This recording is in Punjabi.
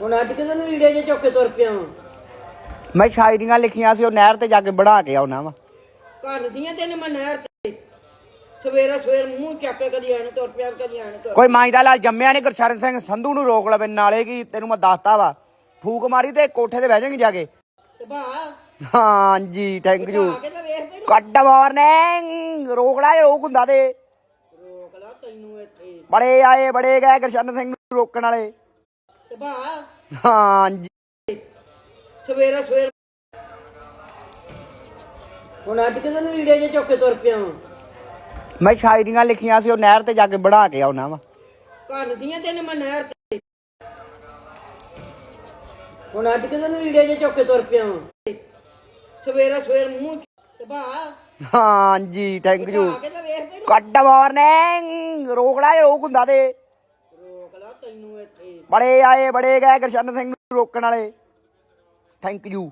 ਹੁਣ ਅੱਜ ਕਿਦੋਂ ਨੂੰ ਲੀੜੇ ਜੇ ਚੁੱਕ ਕੇ ਤੁਰ ਪਿਆ ਵਾਂ? ਮੈਂ ਸ਼ਾਇਰੀਆਂ ਲਿਖੀਆਂ ਸੀ ਉਹ ਨਹਿਰ ਤੇ ਜਾ ਕੇ ਬਣਾ ਕੇ ਆਉਣਾ ਵਾ। ਘਰ ਦੀਆਂ ਤੈਨੂੰ ਮੈਂ ਨਹਿਰ ਤੇ। ਸਵੇਰਾ ਸਵੇਰ ਮੂੰਹ ਚੱਕ ਕੇ ਕਦੀ ਆਣ ਤੁਰ ਪਿਆ ਕਦੀ ਆਣ ਤੁਰ ਕੋਈ ਮਾਈ ਦਾ ਲਾਲ ਜੰਮਿਆ ਨਹੀਂ ਗੁਰਸ਼ਰਨ ਸਿੰਘ ਸੰਧੂ ਨੂੰ ਰੋਕ ਲਵੇ ਨਾਲੇ ਕੀ ਤੈਨੂੰ ਮੈਂ ਦੱਸਤਾ ਵਾ। ਫੂਕ ਮਾਰੀ ਤੇ ਕੋਠੇ ਤੇ ਬਹਿ ਜਾਏਂਗੇ ਜਾ ਕੇ। ਤੇ ਬਾ। ਹਾਂਜੀ ਥੈਂਕ ਯੂ ਆ ਕੇ ਤਾਂ ਵੇਖ ਤੈਨੂੰ। ਕੱਟ ਮਾਰਨਿੰਗ ਰੋਕ ਲੈ ਰੋਕ ਹੁੰਦਾ ਤੇ। ਰੋਕ ਲਾ ਤੈਨੂੰ ਇੱਥੇ। ਬੜੇ ਆਏ ਬੜੇ ਗਏ ਗੁਰਸ਼ਰਨ ਸਿੰਘ ਨੂੰ ਰੋਕਣ ਵਾਲੇ। ਤੇ ਬਾ ਹਾਂਜੀ। ਸਵੇਰਾ ਸਵੇਰ। ਹੁਣ ਅੱਜ ਕਿਦੋਂ ਨੂੰ ਲੀੜੇ ਜੇ ਚੁੱਕ ਕੇ ਤੁਰ ਪਿਆ ਵਾਂ। ਮੈਂ ਸ਼ਾਇਰੀਆਂ ਲਿਖੀਆਂ ਸੀ ਉਹ ਨਹਿਰ ਤੇ ਜਾ ਕੇ ਬਣਾ ਕੇ ਆਉਣਾ ਵਾ। ਘਰ ਦੀਆਂ ਤੈਨੂੰ ਮੈਂ ਨਹਿਰ ਤੇ। ਹੁਣ ਅੱਜ ਕਿਦੋਂ ਨੂੰ ਲੀੜੇ ਜੇ ਚੁੱਕ ਤੁਰ ਪਿਆ ਵਾਂ। ਸਵੇਰਾ ਸਵੇਰ ਮੂੰਹ ਚ- ਤੇ ਬਾ ਹਾਂਜੀ ਥੈਂਕ ਯੂ ਆ ਕੇ ਤਾਂ ਮਾਰਨਿੰਗ ਰੋਕ ਹੁੰਦਾ ਤੇ। ਤੈਨੂੰ ਇੱਥੇ ਬੜੇ ਆਏ ਬੜੇ ਗਏ ਗੁਰਸ਼ਰਨ ਸਿੰਘ ਨੂੰ ਰੋਕਣ ਵਾਲੇ। Thank you